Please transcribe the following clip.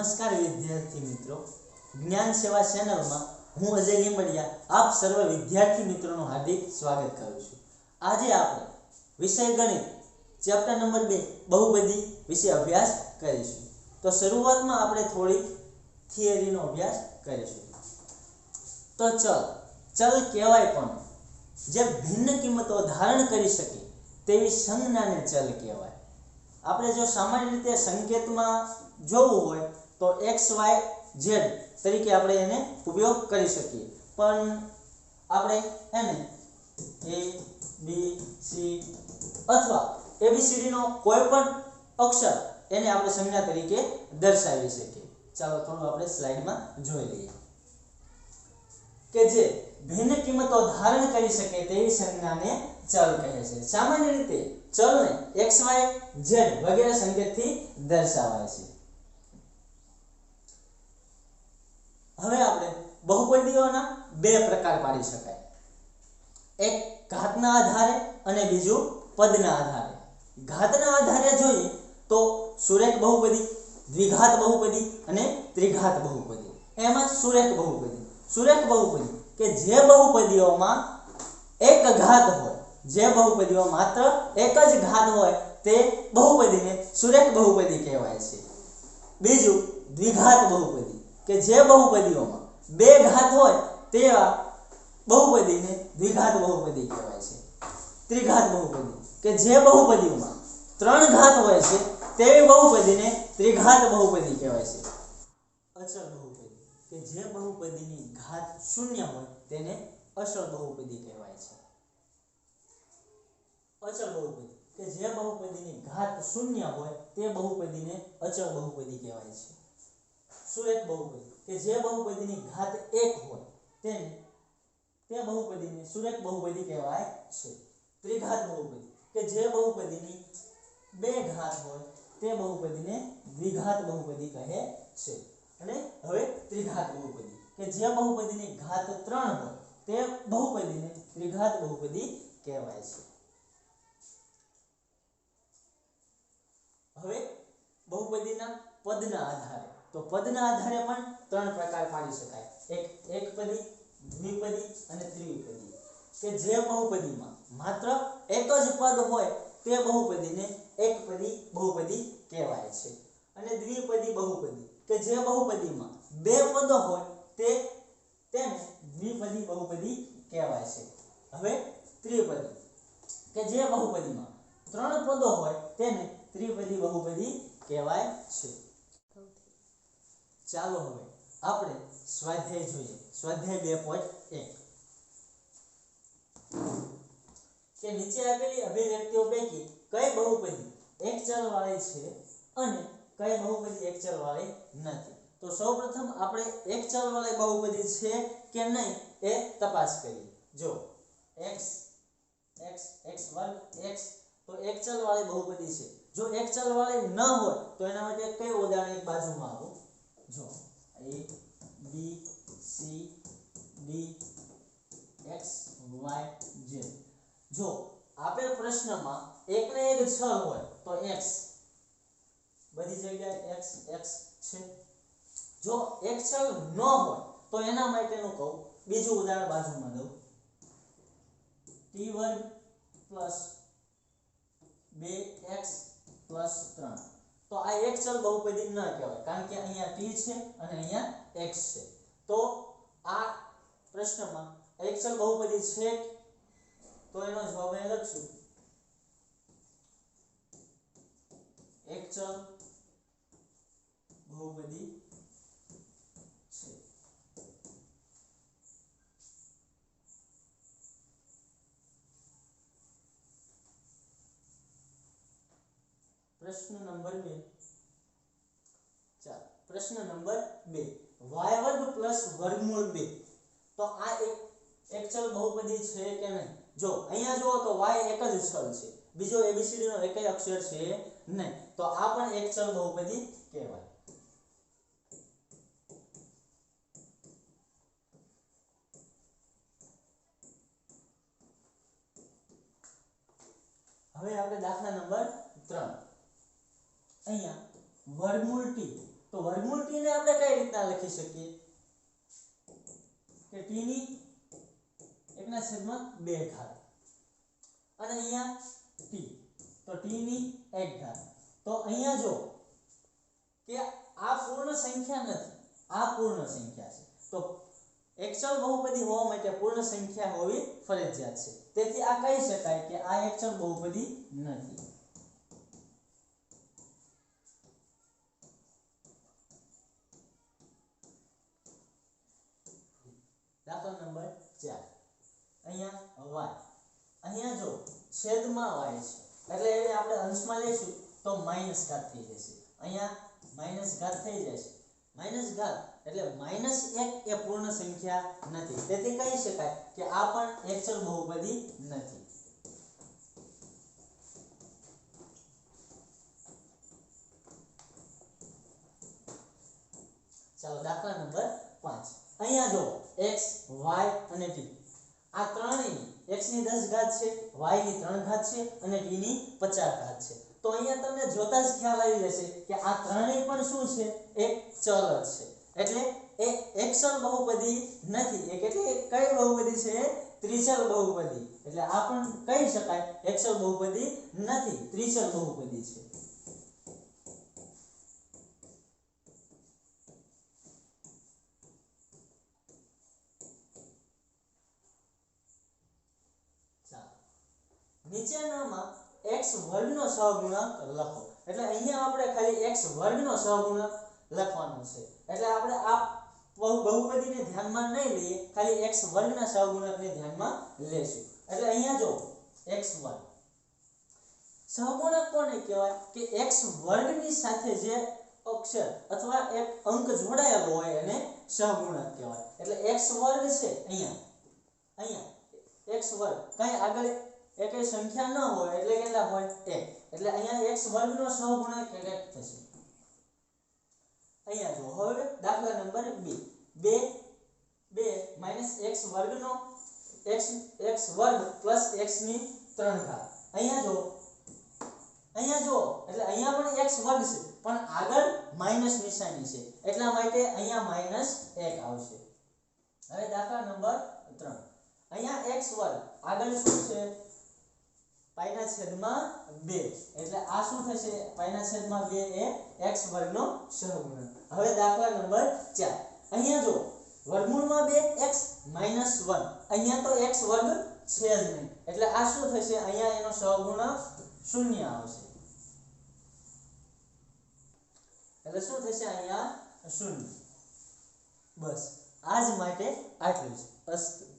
નમસ્કાર વિદ્યાર્થી મિત્રો. જ્ઞાન સેવા ચેનલમાં હું અજય લીંબડિયા, આપ સર્વ વિદ્યાર્થી મિત્રોનું હાર્દિક સ્વાગત કરું છું. આજે આપણે વિષય ગણિત, ચેપ્ટર નંબર બે, બહુપદી વિશે અભ્યાસ કરીશું. તો શરૂઆતમાં આપણે થોડીક થિયરીનો અભ્યાસ કરીશું. તો ચલ ચલ કહેવાય પણ, જે ભિન્ન કિંમતો ધારણ કરી શકે તેવી સંજ્ઞાને ચલ કહેવાય. આપણે જો સામાન્ય રીતે સંકેતમાં જોવું હોય તો એક્સ વાય ઝેડ તરીકે આપણે એને ઉપયોગ કરી શકીએ. પણ આપણે એને એ, બી, સી અથવા એબીસીડીનો કોઈ પણ અક્ષર એને આપણે સંજ્ઞા તરીકે દર્શાવી શકીએ. ચાલો થોડું આપણે સ્લાઇડમાં જોઈ લઈએ. કે જે ભિન્ન કિંમતો ધારણ કરી શકે તેવી સંજ્ઞાને ચલ કહે છે. સામાન્ય રીતે ચલને એક્સ વાય ઝેડ વગેરે સંકેતથી દર્શાવાય છે. હવે આપણે બહુપદીઓના બે પ્રકાર પાડી શકાય. એક ઘાતના આધારે અને બીજું પદના આધારે. ઘાતના આધારે જોઈએ તો સુરેખ બહુપદી, દ્વિઘાત બહુપદી અને ત્રિઘાત બહુપદી. એમાં સુરેખ બહુપદી. સુરેખ બહુપદી કે જે બહુપદીઓમાં એક ઘાત હોય, જે બહુપદીઓ માત્ર એક જ ઘાત હોય, તે બહુપદીને સુરેખ બહુપદી કહેવાય છે. બીજું દ્વિઘાત બહુપદી. કે જે બહુપદીઓમાં બે ઘાત હોય તેવા બહુપદીને દ્વિઘાત બહુપદી કહેવાય છે. ત્રિઘાત બહુપદી કે જે બહુપદીઓમાં ત્રણ ઘાત હોય છે, તેવી બહુપદીને ત્રિઘાત બહુપદી કહેવાય છે. અચળ બહુપદી કે જે બહુપદીની ઘાત શૂન્ય હોય તેને અચળ બહુપદી કહેવાય છે. અચળ બહુપદી કે જે બહુપદીની ઘાત શૂન્ય હોય તે બહુપદીને અચળ બહુપદી કહેવાય છે. સુરેખ બહુપદી? કે જે બહુપદીની ઘાત એક હોય તેને તે બહુપદીને સુરેખ બહુપદી કહેવાય? છે. ત્રિઘાત બહુપદી. કે જે બહુપદીની બે ઘાત હોય, તે બહુપદીને દ્વિઘાત બહુપદી કહે છે. અને હવે ત્રિઘાત બહુપદી. કે જે બહુપદીની ઘાત ત્રણ હોય, તે બહુપદીને ત્રિઘાત બહુપદી કહેવાય છે. હવે બહુપદીના પદના આધારે તો પદના આધારે પણ ત્રણ પ્રકાર પાડી શકાય. એક એકપદી, દ્વિપદી અને ત્રિપદી કે જે બહુપદીમાં માત્ર એક જ પદ હોય તે બહુપદીને એકપદી, બહુપદી કહેવાય છે. અને દ્વિપદી, બહુપદી. કે જે બહુપદીમાં બે પદો હોય તે તેને દ્વિપદી, બહુપદી કહેવાય છે. હવે ત્રિપદી. કે જે બહુપદીમાં ત્રણ પદો હોય તેને ત્રિપદી, બહુપદી કહેવાય છે. ચાલો હવે આપણે સ્વાધ્યાય જોઈએ. સ્વાધ્યાય બે પોઈન્ટ એક. નીચે આપેલી અભિવ્યક્તિઓ પૈકી કઈ બહુપદી એક ચલ વાળી છે અને કઈ બહુપદી એક ચલ વાળી નથી? તો સૌપ્રથમ આપણે એક ચલ વાળી બહુપદી છે કે નહીં એ તપાસ કરીએ. જો x x એક્સ વર્ગ x તો એક ચલ વાળી બહુપદી છે. જો એક ચલ વાળી ન હોય તો એના માટે કઈ ઉદાહરણ એક બાજુમાં આવું. જો A B C D X Y Z જો, આપેલ પ્રશ્નમાં એક ને એક છ હોય, તો x. બધી જગ્યાએ x x છે. જો એક છ ન હોય, તો એના માટેનું કહું, બીજું ઉદાહરણ બાજુમાં દઉં. T વર્ગ પ્લસ બે એક્સ પ્લસ ત્રણ. તો આ એક ચલ બહુપદી ન કહેવાય, કારણ કે અહીંયા t છે અને અહીંયા x છે. તો આ પ્રશ્નમાં એક ચલ બહુપદી છે તો એનો જવાબ અહીં લખશું. એક ચલ બહુપદી છે પ્રશ્ન નંબર બે. ચાલો, પ્રશ્ન નંબર બે. y વર્ગ પ્લસ વર્ગમૂળ બે. તો આ એક એક ચલ બહુપદી છે કે નહીં? જો, અહીંયા જુઓ તો y એક જ ચલ છે. બીજો abcd નો એકય અક્ષર છે નહીં. તો આ પણ એક ચલ બહુપદી કહેવાય. હવે આપણે દાખલા નંબર ત્રણ. અહીંયા વર્ગમૂળ t તો વર્ગમૂળ t ને આપણે કઈ રીતના લખી શકીએ? કે t ની એકના છેદમાં બે ઘાત. અને અહીંયા t તો t ની એક ઘાત. તો અહીંયા જો કે આ પૂર્ણ સંખ્યા નથી. આ પૂર્ણ સંખ્યા છે. તો એક ચલ બહુપદી હોવા માટે પૂર્ણ સંખ્યા હોવી ફરજિયાત છે. તેથી આ કહી શકાય કે આ એક ચલ બહુપદી નથી. 4 અહીંયા y અહીંયા જો છેદમાં y છે. એટલે એને આપણે અંશમાં લઈશું તો માઇનસ ઘાત થઈ જશે. અહીંયા માઇનસ ઘાત થઈ જશે માઇનસ ઘાત એટલે માઇનસ એક એ પૂર્ણ સંખ્યા નથી. તેથી કહી શકાય કે આ પણ એક ચલ બહુપદી નથી. ચાલો દાખલા નંબર 5 અહીંયા જો, x, y અને t. આ ત્રણેય x ની 10 ઘાત છે, y ની 3 ઘાત છે અને t ની 50 ઘાત છે. તો અહીંયા તમને જોતા જ ખ્યાલ આવી જશે કે આ ત્રણેય પણ શું છે? એક ચલ જ છે. એટલે એ એક ચલ બહુપદી નથી એક એટલે કઈ બહુપદી છે? ત્રિચલ બહુપદી. એટલે આ પણ કહી શકાય એક્સલ બહુપદી નથી, ત્રિચલ બહુપદી છે. નીચેનામાં x વર્ગનો સહગુણક લખો. એટલે અહીંયા આપણે ખાલી x વર્ગનો સહગુણક લખવાનો છે. એટલે આપણે આ બહુ- બહુપદીને ધ્યાનમાં નહીં લઈએ, ખાલી x વર્ગના સહગુણકને ધ્યાનમાં લેશું. એટલે અહીંયા જો, x વર્ગ. સહગુણક કોને કહેવાય? કે x વર્ગની સાથે જે અક્ષર અથવા એક અંક જોડાયેલો હોય એને સહગુણક કહેવાય. એટલે x વર્ગ છે અહીંયા. અહીંયા. x વર્ગ. કઈ આગળ એકેય સંખ્યા ન હોય, એટલે કેટલા હોય 1 એટલે અહીંયા x વર્ગનો સહગુણક એક થશે. અહીંયા જો હવે દાખલા નંબર 2 2 2 માઇનસ x વર્ગનો x x વર્ગ x ની 3 ઘાત. અહીંયા જો અહીંયા જો એટલે અહીંયા પણ x વર્ગ છે, પણ આગળ માઇનસ નિશાની છે. એટલા માટે અહીંયા માઇનસ 1 આવશે. હવે દાખલા નંબર 3 અહીંયા x વર્ગ આગળ શું છે? પાઈના છેદમાં 2 એટલે આ શું થશે? પાયના છેદમાં 2 એ x વર્ગનો સહગુણક. હવે દાખલા નંબર 4 અહીંયા જો વર્ગમૂળમાં 2 x 1 અહીંયા તો x વર્ગ છે જ નહીં. એટલે આ શું થશે? અહીંયા એનો સહગુણક શૂન્ય આવશે. એટલે શું થશે અહીંયા? શૂન્ય. બસ. આજ માટે આટલું જ. અસ્તુ